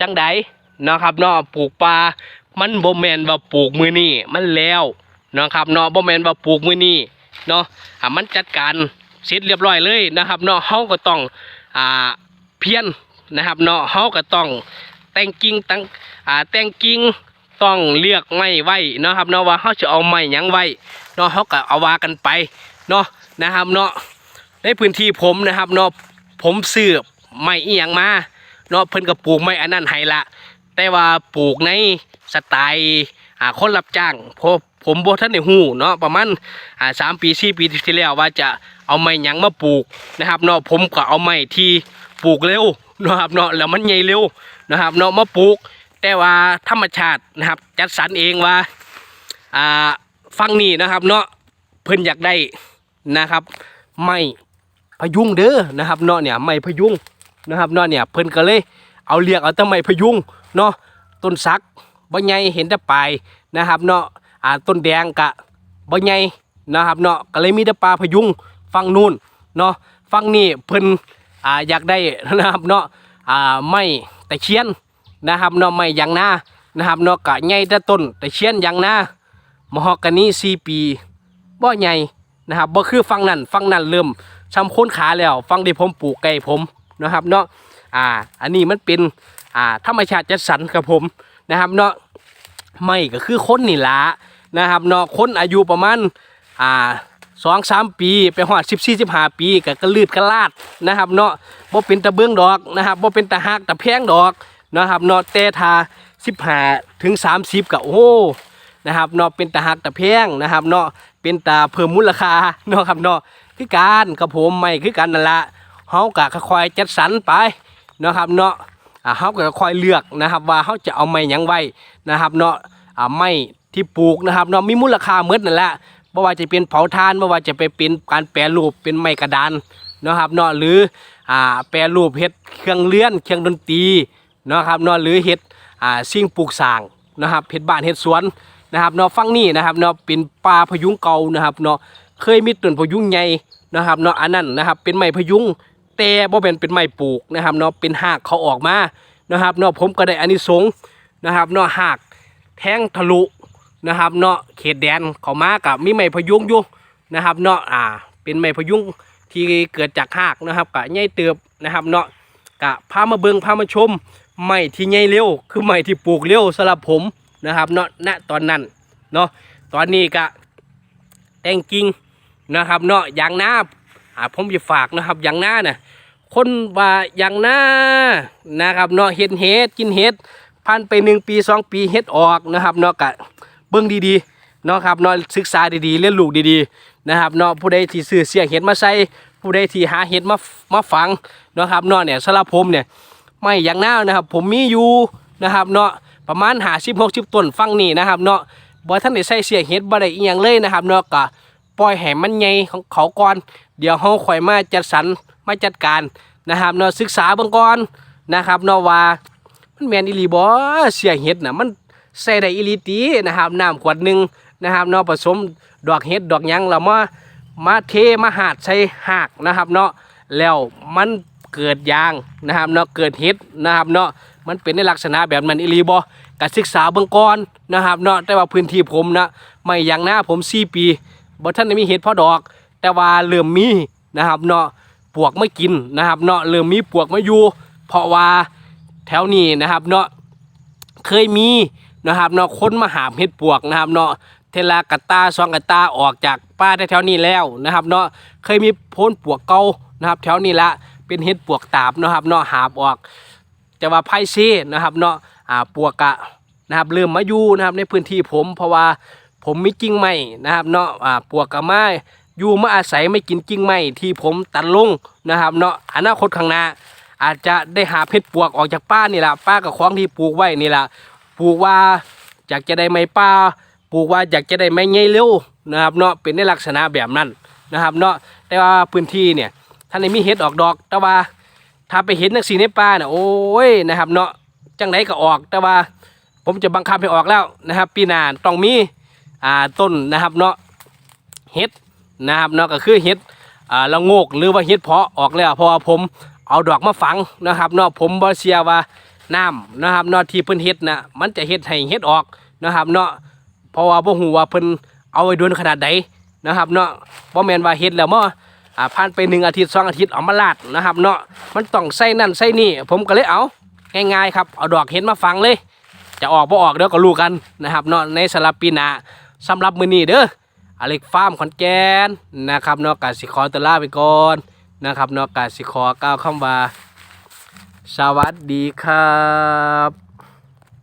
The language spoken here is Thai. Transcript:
จังใดเนะครับเนาะปลูกปลามันบ่แมนว่าปลูกมือนี้มันแล้วเนะครับเนาะบ่แมนว่าปลูกมือนี้เนาะอ่ามันจัดการเสร็จเรียบร้อยเลยนะครับเนาะเฮาก็ต้องอ่าเพี้ยรนะครับเนาะเฮาก็ต้องแต่งกิ่งตั้งอ่าแต่งกิ่งต้องเลือกไม้ไว้เนะครับเนาะว่าเฮาจะเอาไม้หยังไว้เนาะเฮาก็เอาว่ากันไปเนาะนะครับเนาะในพื้นที่ผมนะครับเนาะผมซื้อไม้อีหยังมา เนาะเพิ่นก็ปลูกไม้อันนั้นให้ละแต่ว่าปลูกในสไตล์อ่าคนรับจ้างพราะผมบ่ทันได้ฮู้เนาะประมาณอ่าสามปีสี่ปีที่แล้วว่าจะเอาไม้หยังมาปลูกนะครับเนาะผมก็เอาไม้ที่ปลูกเร็วนะครับเนาะแล้วมันใหญ่เร็วนะครับเนาะมาปลูก แต่ว่าธรรมชาตินะครับจัดสรรเองว่าอ่าฟังนี่นะครับเนาะเพิ่นอยากได้นะครับ ไม้พยุงเด้อนะครับเนาะเนี่ยไม้พยุง นะครับเนาะเนี่ยเพิ่นก็เลยเอาเรียกเอาแต่ไม้พยุงเนาะต้นสักบ่ใหญ่เห็นแต่ปลายนะครับเนาะอ่าต้นแดงกะบ่ใหญ่นะครับเนาะก็เลยมีแต่ปลาพยุงฝั่งนู้นเนาะฝั่งนี้เพิ่นอ่าอยากได้นะครับเนาะอ่าไม้ตะเคียนนะครับเนาะไม้ยางนานะครับเนาะกะใหญ่แต่ต้นตะเคียนยางนามะฮอกกานี4ปีบ่ใหญ่นะครับบ่คือฝั่งนั้นฝั่งนั้นเริ่มช้ำโคนขาแล้วฝั่งที่ผมปลูกไก่ผม นะครับเนาะอ่าอันนี้มันเป็นอ่าธรรมชาติจัดสรรครับผมนะครับเนาะไม่ก็คือคนนี่ละนะครับเนาะคนอายุประมาณอ่าสองสามปีไปหอดสิบสี่สิบห้าปีก็กระลืดกระลาดนะครับเนาะบ่เป็นตะเบื้องดอกนะครับบ่เป็นตะหักตะแพงดอกนะครับเนาะแต่ทาสิบห้าถึงสามสิบก็โอ้นะครับเนาะเป็นตะหักตะแพงนะครับเนาะเป็นตาเพิ่มมูลค่าเนาะครับเนาะคือการครับผมไม่คือกันนั่นละ เฮากะค่อยๆจัดสรรไปนะครับเนาะเขาก็คอยเลือกนะครับ ว่าเขาจะเอาไม้ยังไว้นะครับ เนาะไม้ที่ปลูกนะครับเนาะมีมูลค่าเมื่อนั่นแหละไม่ว่าจะเป็นเผาถ่านไม่ว่าจะไปเป็นการแปรรูปเป็นไม้กระดานนะครับเนาะหรืออ่าแปรรูปเฮ็ดเครื่องเลื่อนเครื่องดนตรีนะครับเนาะหรือเฮ็ดอ่าสิ่งปลูกสร้างนะครับเฮ็ดบ้านเฮ็ดสวนนะครับเนาะฟังนี่นะครับเนาะเป็นป่าพยุงเก่านะครับเนาะเคยมีต้นพยุงใหญ่นะครับเนาะอันนั้นนะครับเป็นไม้พยุง แต่บ่เป็นเป็นไม้ปลูกนะครับเนาะเป็นหากเขาออกมานะครับเนาะผมก็ได้อานิสงส์นะครับเนาะหากแทงทะลุนะครับเนาะเขตแดนเขามากับมีไม้พยุงอยู่นะครับเนาะอ่าเป็นไม้พยุงที่เกิดจากหากนะครับกะใหญ่เติบนะครับเนาะกะพามาเบิงพามาชมไม้ที่ใหญ่เร็วคือไม้ที่ปลูกเร็วสำหรับผมนะครับเนาะณตอนนั้นเนาะตอนนี้กะแต่งกิ่งนะครับเนาะยางนา อ่าผมจะฝากนะครับอย่างหน้าน่ะคนว่าอย่างหน่านะครับเนาะเห็ดเห็ดกินเห็ดพันไปหนึ่งปีสองปีเห็ดออกนะครับเนาะกะเบิ่งดีๆเนาะครับเนาะศึกษาดีๆเรียนรู้ดีๆนะครับเนาะผู้ใดที่ซื้อเสียเห็ดมาใส่ผู้ใดที่หาเห็ดมามาฝังเนาะครับเนาะเนี่ยสำหรับผมเนี่ยไม่อย่างหน่านะครับ ผมมีอยู่นะครับเนาะประมาณหาสิบหกสิบต้นฟังนี่นะครับเนาะบ่ท่านได้ใส่เสียเห็ดบ่ได้อีหยังเลยนะครับเนาะกะ ปล่อยให้มันใหญ่ของเขาก่อน เดี๋ยวเฮาค่อยมาจัดสรรมาจัดการนะครับเนาะศึกษาเบื้องก่อนนะครับเนาะว่ามันแมนอีหลีบ่เสียเห็ดนะมันใส่ได้อีหลีตินะครับน้ำขวดหนึ่งนะครับเนาะผสมดอกเห็ดดอกยังแล้วมามาเทมาหาดใส่หากนะครับเนาะแล้วมันเกิดยางนะครับเนาะเกิดเห็ดนะครับเนาะมันเป็นในลักษณะแบบนั้นอีหลีบ่ก็ศึกษาเบื้องก่อนนะครับเนาะแต่ว่าพื้นที่ผมนะไม่อย่างหน้าผม4ปี บ่ทันได้มีเห็ดพอดอก แต่ว่าเริ่มมีนะครับเนาะปวกไม่กินนะครับเนาะเริ่มมีปวกมาอยู่ เพราะว่าแถวนี้นะครับเนาะเคยมีนะครับเนาะคนมาหาเห็ดปวกนะครับเนาะเทลากะตาซองกะตาออกจากป่าแถวนี้แล้วนะครับเนาะเคยมีพ้นปวกเก่านะครับแถวนี้ละเป็นเห็ดปวกตาบนะครับเนาะหาบออก แต่ว่าไพเซ่นะครับเนาะอ่าปวกกะนะครับเริ่มมาอยู่นะครับในพื้นที่ผมเพราะว่า ผมมีกิ่งไม้นะครับเนาะอ่าปวกกะไม้อยู่มาอาศัยไม่กินกิ่งไม้ที่ผมตัดลงนะครับ เนาะอนาคตข้างหน้า อาจจะได้หาเพชรปวกออกจากป้านี่แหละป้ากับของที่ปลูกไว้นี่แหละปลูกว่าอยากจะได้ไม้ป้าปลูกว่าอยากจะได้ไม้ใหญ่เร็วนะครับเนาะเป็นในลักษณะแบบนั้นนะครับ เนาะแต่ว่าพื้นที่เนี่ยท่านได้มีเห็ดออกดอก แต่ว่าถ้าไปเห็นนักสีในป่าเนี่ยโอ้ยนะครับ เนาะจังไหนก็ออกแต่ว่า ผมจะบังคับให้ออกแล้วนะครับ ปีหน้าต้องมี อ่าต้นนะครับเนาะเห็ดนะครับเนาะก็คือเห็ดอ่าละโงกหรือว่าเห็ดเพาะออกแล้วเพราะว่าผมเอาดอกมาฝังนะครับเนาะผมบ่เชื่อว่าน้ำนะครับเนาะที่เพิ่นเฮ็ดน่ะมันจะเฮ็ดให้เฮ็ดออกนะครับเนาะเพราะว่าบ่ฮู้ว่าเพิ่นเอาไว้โดนขนาดใดนะครับเนาะบ่แม่นว่าเฮ็ดแล้วมาอ่าผ่านไปหนึ่งอาทิตย์สองอาทิตย์เอามาลาดนะครับเนาะมันต้องใส่นั่นใส่นี่ ผมก็เลยเอาง่ายๆครับเอาดอกเห็ดมาฟังเลย จะออกบ่ออกเดี๋ยวก็รู้กันนะครับเนาะในสำหรับปีนา สำหรับมือนี้เด้ออเล็กฟาร์มขอนแก่นนะครับนอกกาสิคอตลาไปก่อนนะครับนอกกาสิคอก้าวคำว่า สวัสดีครับ